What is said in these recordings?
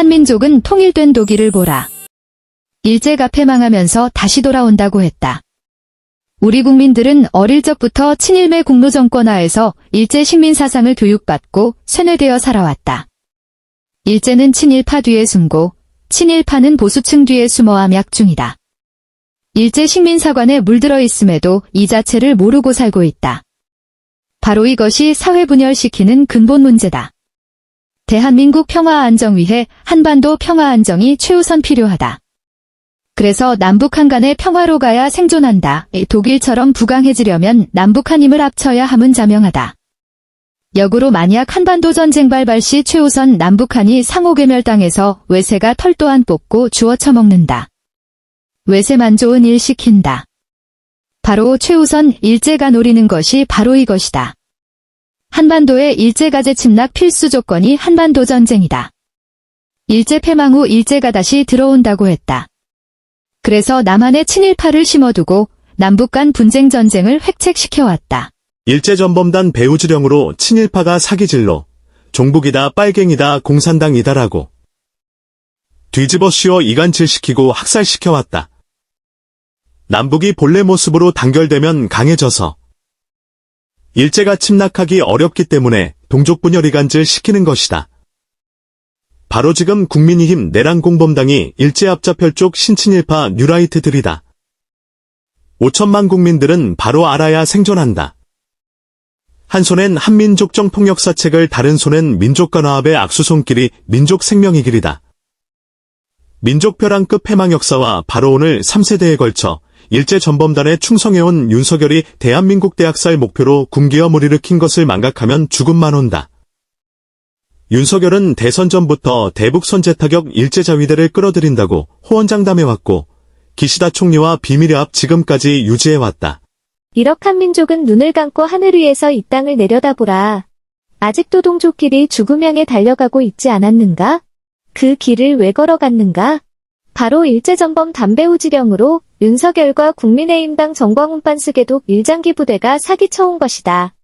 한민족은 통일된 독일을 보라. 일제가 패망하면서 다시 돌아온다고 했다. 우리 국민들은 어릴 적부터 친일매 공노 정권 하에서 일제 식민 사상을 교육받고 세뇌되어 살아왔다. 일제는 친일파 뒤에 숨고 친일파는 보수층 뒤에 숨어 암약 중이다. 일제 식민 사관에 물들어 있음에도 이 자체를 모르고 살고 있다. 바로 이것이 사회 분열시키는 근본 문제다. 대한민국 평화 안정 위해 한반도 평화 안정이 최우선 필요하다. 그래서 남북한 간의 평화로 가야 생존한다. 독일처럼 부강해지려면 남북한 힘을 합쳐야 함은 자명하다. 역으로 만약 한반도 전쟁 발발 시 최우선 남북한이 상호괴멸당해서 외세가 털 또한 뽑고 주워 처먹는다. 외세만 좋은 일 시킨다. 바로 최우선 일제가 노리는 것이 바로 이것이다. 한반도의 일제가제 침략 필수 조건이 한반도 전쟁이다. 일제 패망 후 일제가 다시 들어온다고 했다. 그래서 남한의 친일파를 심어두고 남북 간 분쟁 전쟁을 획책시켜왔다. 일제전범단 배우주령으로 친일파가 사기질로 종북이다 빨갱이다 공산당이다라고 뒤집어 씌워 이간질시키고 학살시켜왔다. 남북이 본래 모습으로 단결되면 강해져서 일제가 침략하기 어렵기 때문에 동족분열 이간질 시키는 것이다. 바로 지금 국민의힘 내란공범당이 일제압자편 쪽 신친일파 뉴라이트들이다. 5천만 국민들은 바로 알아야 생존한다. 한 손엔 한민족 정 통역사책을 다른 손엔 민족간화합의 악수손길이 민족 생명의 길이다. 민족벼랑급 패망 역사와 바로 오늘 3세대에 걸쳐 일제 전범단에 충성해온 윤석열이 대한민국 대학살 목표로 군기엄을 일으킨 것을 망각하면 죽음만 온다. 윤석열은 대선 전부터 대북 선제 타격 일제 자위대를 끌어들인다고 호언장담해왔고 기시다 총리와 비밀의 앞 지금까지 유지해왔다. 이럭한 민족은 눈을 감고 하늘 위에서 이 땅을 내려다보라. 아직도 동족끼리 죽음 향해 달려가고 있지 않았는가? 그 길을 왜 걸어갔는가? 바로 일제전범 담배우지령으로 윤석열과 국민의힘당 정광훈 빤스계독 일장기 부대가 사기쳐온 것이다.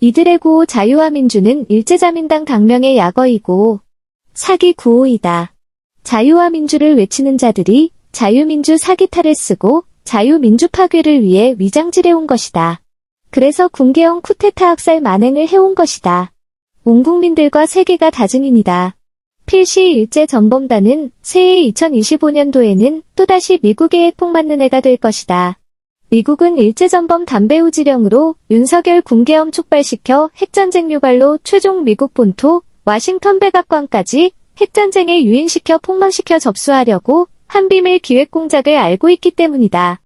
이들의 구호 자유와 민주는 일제자민당 당명의 약어이고 사기 구호이다. 자유와 민주를 외치는 자들이 자유민주 사기탈을 쓰고 자유민주 파괴를 위해 위장질해온 것이다. 그래서 군계형 쿠데타 학살 만행을 해온 것이다. 온 국민들과 세계가 다 증인이다. 필시 일제 전범단은 새해 2025년도에는 또다시 미국의 핵폭 맞는 해가 될 것이다. 미국은 일제전범 담배 우지령으로 윤석열 군계엄 촉발시켜 핵전쟁 유발로 최종 미국 본토 와싱턴 백악관까지 핵전쟁에 유인시켜 폭망시켜 접수하려고 한비밀 기획 공작을 알고 있기 때문이다.